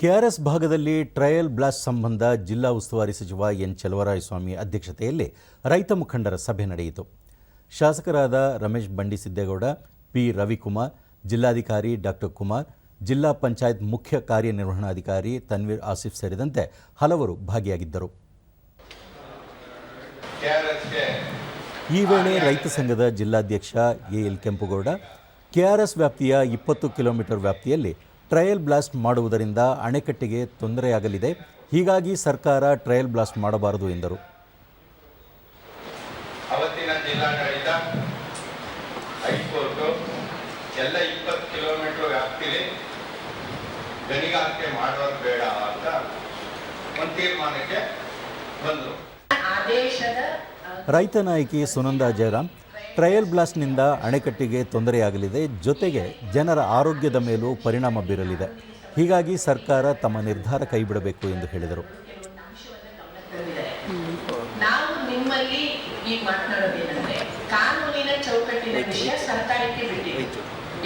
KRS ಭಾಗದಲ್ಲಿ trial blast ಸಂಬಂಧ ಜಿಲ್ಲಾ ಉಸ್ತುವಾರಿ ಸಚಿವ ಎನ್ ಚಲವರಾಯಸ್ವಾಮಿ ಅಧ್ಯಕ್ಷತೆಯಲ್ಲಿ ರೈತ ಮುಖಂಡರ ಸಭೆ ನಡೆಯಿತು. ಶಾಸಕರಾದ ರಮೇಶ್ ಬಂಡಿಸಿದ್ದೇಗೌಡ ಪಿ ರವಿಕುಮಾರ್, ಜಿಲ್ಲಾಧಿಕಾರಿ ಡಾಕ್ಟರ್ ಕುಮಾರ್, ಜಿಲ್ಲಾ ಪಂಚಾಯತ್ ಮುಖ್ಯ ಕಾರ್ಯನಿರ್ವಹಣಾಧಿಕಾರಿ ತನ್ವೀರ್ ಆಸಿಫ್ ಸೇರಿದಂತೆ ಹಲವರು ಭಾಗಿಯಾಗಿದ್ದರು. ಈ ವೇಳೆ ರೈತ ಸಂಘದ ಜಿಲ್ಲಾಧ್ಯಕ್ಷ ಎಎಲ್ ಕೆಂಪುಗೌಡ, ಕೆಆರ್ಎಸ್ ವ್ಯಾಪ್ತಿಯ ಇಪ್ಪತ್ತು ಕಿಲೋಮೀಟರ್ ವ್ಯಾಪ್ತಿಯಲ್ಲಿ ಟ್ರಯಲ್ ಬ್ಲಾಸ್ಟ್ ಮಾಡುವುದರಿಂದ ಅಣೆಕಟ್ಟೆಗೆ ತೊಂದರೆಯಾಗಲಿದೆ. ಹೀಗಾಗಿ ಸರ್ಕಾರ ಟ್ರಯಲ್ ಬ್ಲಾಸ್ಟ್ ಮಾಡಬಾರದು ಎಂದರು. ಅವತ್ತಿನ ಜಿಲ್ಲಾಡಳಿತ ಹೈಕೋರ್ಟು ಎಲ್ಲ ಇಪ್ಪತ್ತು ಕಿಲೋಮೀಟರ್ ವ್ಯಾಪ್ತಿಲಿ ಗಣಿಗಾರಿಕೆ ಮಾಡೋದು ಬೇಡ ಅಂತ ಒಂದು ತೀರ್ಮಾನಕ್ಕೆ ಬಂದರು ಆದೇಶದ ರೈತ ನಾಯಕಿ ಸುನಂದಾ ಜಯರಾಮ್ ಟ್ರಯಲ್ ಬ್ಲಾಸ್ಟ್ನಿಂದ ಅಣೆಕಟ್ಟಿಗೆ ತೊಂದರೆಯಾಗಲಿದೆ. ಜೊತೆಗೆ ಜನರ ಆರೋಗ್ಯದ ಮೇಲೂ ಪರಿಣಾಮ ಬೀರಲಿದೆ. ಹೀಗಾಗಿ ಸರ್ಕಾರ ತಮ್ಮ ನಿರ್ಧಾರ ಕೈಬಿಡಬೇಕು ಎಂದು ಹೇಳಿದರು.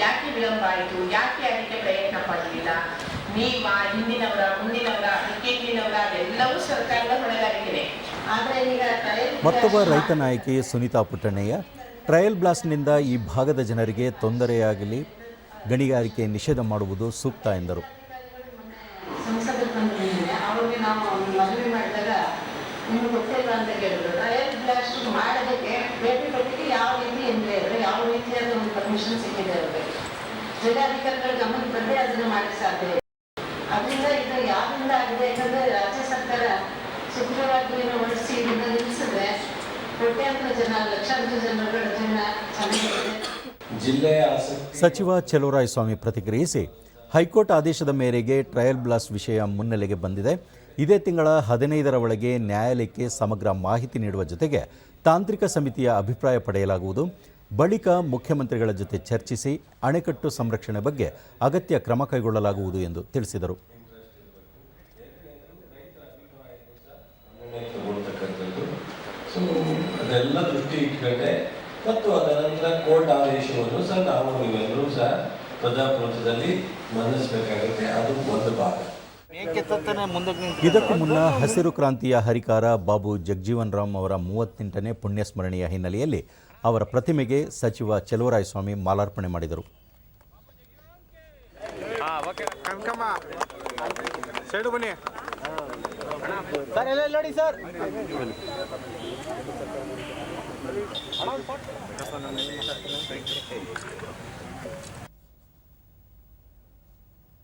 ಯಾಕೆ ವಿಳಂಬ ಆಯಿತು? ಯಾಕೆ ಅದಕ್ಕೆ ಪ್ರಯತ್ನ ಪಡಲಿಲ್ಲ? ನೀವ ಹಿಂದಿನವರ ಮುಂದಿನವರ ಹಿಂದಿನವರ ಅದೆಲ್ಲವೂ ಸರ್ಕಾರದ ಹೊಣೆಗಾರಿಕೆನೆ. ಆದರೆ ಈಗ ಮತ್ತೊಬ್ಬ ರೈತ ನಾಯಕಿ ಸುನೀತಾ ಪುಟ್ಟಣ್ಣಯ್ಯ ಟ್ರಯಲ್ ಬ್ಲಾಸ್ಟ್ನಿಂದ ಈ ಭಾಗದ ಜನರಿಗೆ ತೊಂದರೆಯಾಗಲಿ, ಗಣಿಗಾರಿಕೆ ನಿಷೇಧ ಮಾಡುವುದು ಸೂಕ್ತ ಎಂದರು. ಅದರಿಂದ ಇದು ಯಾರಿಂದ ಆಗಿದೆ ಯಾಕಂದ್ರೆ ರಾಜ್ಯ ಸರ್ಕಾರ ಸುಗ್ರೀವಾಜ್ಞೆಯನ್ನು ಹೊರಡಿಸಿ ಇದನ್ನ ನಿಲ್ಲಿಸಿದ್ರೆ ಸಚಿವ ಚಲುವರಾಯಸ್ವಾಮಿ ಪ್ರತಿಕ್ರಿಯಿಸಿ ಹೈಕೋರ್ಟ್ ಆದೇಶದ ಮೇರೆಗೆ ಟ್ರಯಲ್ ಬ್ಲಾಸ್ಟ್ ವಿಷಯ ಮುನ್ನೆಲೆಗೆ ಬಂದಿದೆ. ಇದೇ ತಿಂಗಳ ಹದಿನೈದರ ಒಳಗೆ ನ್ಯಾಯಾಲಯಕ್ಕೆ ಸಮಗ್ರ ಮಾಹಿತಿ ನೀಡುವ ಜೊತೆಗೆ ತಾಂತ್ರಿಕ ಸಮಿತಿಯ ಅಭಿಪ್ರಾಯ ಪಡೆಯಲಾಗುವುದು. ಬಳಿಕ ಮುಖ್ಯಮಂತ್ರಿಗಳ ಜೊತೆ ಚರ್ಚಿಸಿ ಅಣೆಕಟ್ಟು ಸಂರಕ್ಷಣೆ ಬಗ್ಗೆ ಅಗತ್ಯ ಕ್ರಮ ಕೈಗೊಳ್ಳಲಾಗುವುದು ಎಂದು ತಿಳಿಸಿದರು. ಅದೆಲ್ಲ ದೃಷ್ಟಿ ಇಟ್ಕೊಂಡೆ. ಮತ್ತು ಅದರ ನಂತರ ಕೋರ್ಟ್ ಆದೇಶವನ್ನು ಸಹ ನಾವು ನೀವೆಲ್ಲರೂ ಸಹ ಪ್ರಜಾಪ್ರಭುತ್ವದಲ್ಲಿ ಮನ್ನಿಸಬೇಕಾಗುತ್ತೆ ಅದು ಒಂದು ಭಾಗ. ಇದಕ್ಕೂ ಮುನ್ನ ಹಸಿರು ಕ್ರಾಂತಿಯ ಹರಿಕಾರ ಬಾಬು ಜಗಜೀವನ್ ರಾಮ್ ಅವರ ಮೂವತ್ತೆಂಟನೇ ಪುಣ್ಯಸ್ಮರಣೆಯ ಹಿನ್ನೆಲೆಯಲ್ಲಿ ಅವರ ಪ್ರತಿಮೆಗೆ ಸಚಿವ ಚಲುವರಾಯಸ್ವಾಮಿ ಮಾಲಾರ್ಪಣೆ ಮಾಡಿದರು. ಕನಕಮ್ಮ ಸೈಡು ಬನ್ನಿ